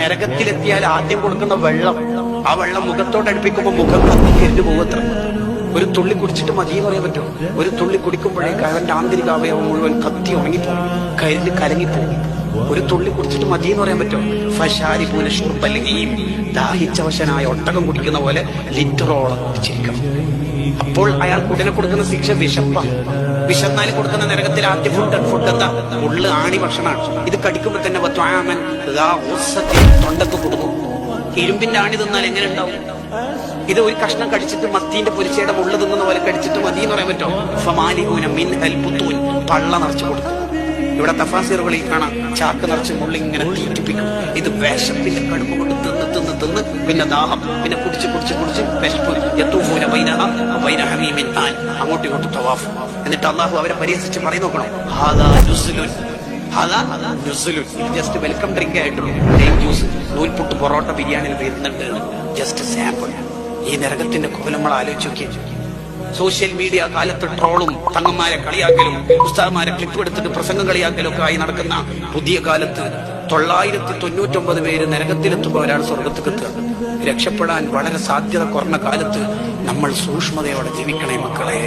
നരകത്തിലെത്തിയാൽ ആദ്യം കൊടുക്കുന്ന വെള്ളം ആ വെള്ളം മുഖത്തോട് അടുപ്പിക്കുമ്പോൾ മുഖം കത്തിക്കരിഞ്ഞു പോകത്ര. ഒരു തുള്ളി കുടിച്ചിട്ട് മതി പറയാൻ പറ്റും ഒരു തുള്ളി കുടിക്കുമ്പോഴേക്ക് അവന്റെ ആന്തരിക അവയവം മുഴുവൻ കത്തി ഉണങ്ങിപ്പോകും കരിഞ്ഞ് കലങ്ങിപ്പോകും. ഒരു തുള്ളി കുടിച്ചിട്ട് മതി എന്ന് പറയാൻ പറ്റും ഫഷാരി അല്ലെങ്കിൽ ദാഹിച്ചവശനായ ഒട്ടകം കുടിക്കുന്ന പോലെ ലിറ്ററോളം കുടിച്ചിരിക്കണം. അപ്പോൾ അയാൾ ഉടനെ കൊടുക്കുന്ന ശിക്ഷ വിശപ്പ. വിശന്നാൽ കൊടുക്കുന്ന നരകത്തിൽ ആദ്യ ഫുഡ് ഫുഡ് എന്താ? ഉള്ളു ആണി ഭക്ഷണമാണ്. ഇത് കടിക്കുമ്പോൾ തന്നെ ത്വാമൻ തൊണ്ടക്ക് കൊടുക്കും. ഇരുമ്പിന്റെ ആണി തിന്നാൽ എങ്ങനെ ഉണ്ടാവും? ഇത് ഒരു കഷ്ണം കടിച്ചിട്ട് മത്തിന്റെ പൊരിച്ചയുടെ ഉള്ളു തിന്നുന്ന പോലെ കടിച്ചിട്ട് മതി എന്ന് പറയാൻ പറ്റുമോ മിൻ ഹൽപുത്തൂൻ പള്ള നിറച്ചു കൊടുക്കും. ഇവിടെ തഫാസീറുകളിൽ കാണാം. ചാക്ക് നിറച്ച് മുള്ളി ഇങ്ങനെ തീറ്റിപ്പിക്കും. ഇത് വിശപ്പിന്റെ കടുപ്പ് കൊണ്ട് തിന്ന് തിന്ന് തിന്ന് പിന്നെ ദാഹം. പിന്നെ കുടിച്ച് കുടിച്ച് കുടിച്ച് വിശപ്പ്. യത്തൂഫൂന അങ്ങോട്ടും ഇങ്ങോട്ടും തവാഫ്. എന്നിട്ട് അള്ളാഹു അവരെ പരിഹസിച്ച് പറയും നോക്കണം? ജസ്റ്റ് വെൽക്കം ഡ്രിങ്ക് ആയിട്ടുള്ളൂ. ലൈം ജ്യൂസ് നൂൽപുട്ട് പൊറോട്ട ബിരിയാണി വരുന്നുണ്ട്. ജസ്റ്റ് സാമ്പിൾ ഈ നരകത്തിന്റെ കോലം നമ്മൾ ആലോചിച്ച് നോക്കിയേ. സോഷ്യൽ മീഡിയ കാലത്ത് ട്രോളും തങ്ങന്മാരെ കളിയാക്കലും പുസ്തകന്മാരെ ക്ലിപ്പ് എടുത്തിട്ട് പ്രസംഗം കളിയാക്കലും ഒക്കെ ആയി നടക്കുന്ന പുതിയ കാലത്ത് തൊള്ളായിരത്തി തൊണ്ണൂറ്റൊമ്പത് പേര് നരകത്തിലെത്തുമ്പോൾ ഒരാൾ സ്വർഗത്തേക്ക് എത്തുക രക്ഷപ്പെടാൻ വളരെ സാധ്യത കുറഞ്ഞ കാലത്ത് നമ്മൾ സൂക്ഷ്മതയോടെ ജീവിക്കണേ മക്കളെ.